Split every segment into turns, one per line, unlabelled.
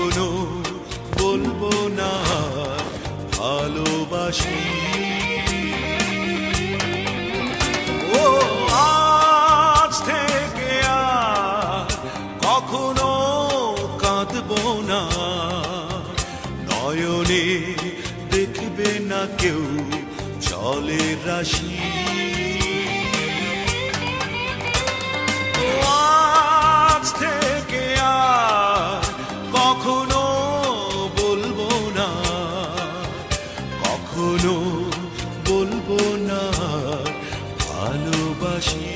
কখনো বলব না, ভালোবাসি। ও, আজ থেকে আর কখনো কাঁদবো না। নয়নে দেখবে না কেউ চলে রাশি। কখনো বলব না ভালোবাসি।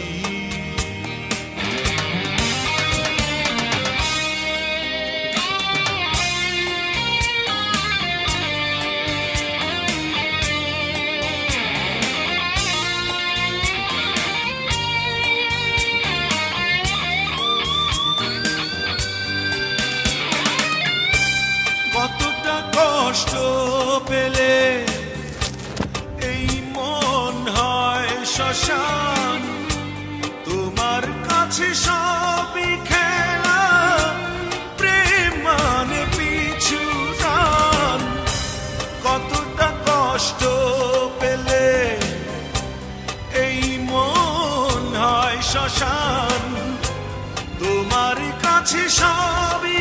কতটা কষ্ট পেলে হয় তোমার কাছে সবই খেলা, প্রেম মানে পিছু টান। কতটা কষ্ট পেলে এই মন হয় শ্মশান। তোমার কাছে সবই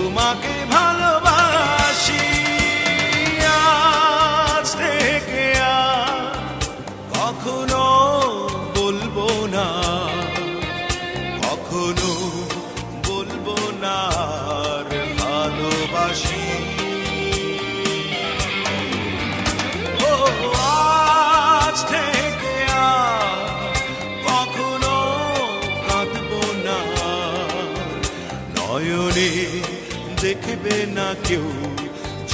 তোমাকে ভালোবাসি আজ থেকে কখনো বলব না কখনো বলব না ভালোবাসি। কখনো কাঁদবো না দেখবে না কেউ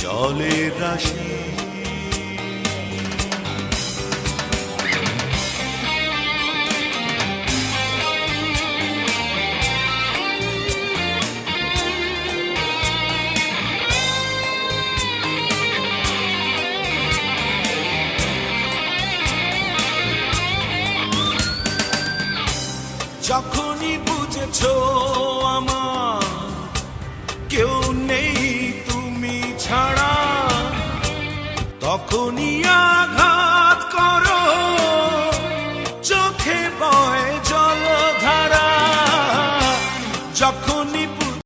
জলের রাশি। যখনই বুঝেছ আমার কেউ নেই